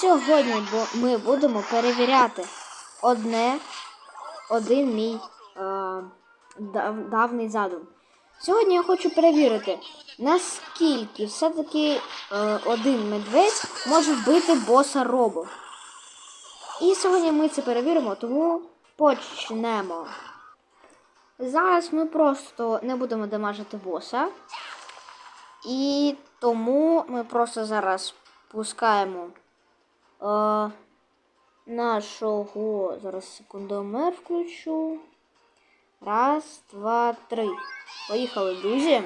сьогодні ми будемо перевіряти одне, один мій е, дав, давний задум. Сьогодні я хочу перевірити, наскільки все-таки е, один медведь може вбити боса робо. І сьогодні ми це перевіримо, тому почнемо. Зараз ми просто не будемо дамажити боса. І тому ми просто зараз пускаємо е, нашого. Зараз секундомер включу. Раз, два, три. Поїхали, друзі.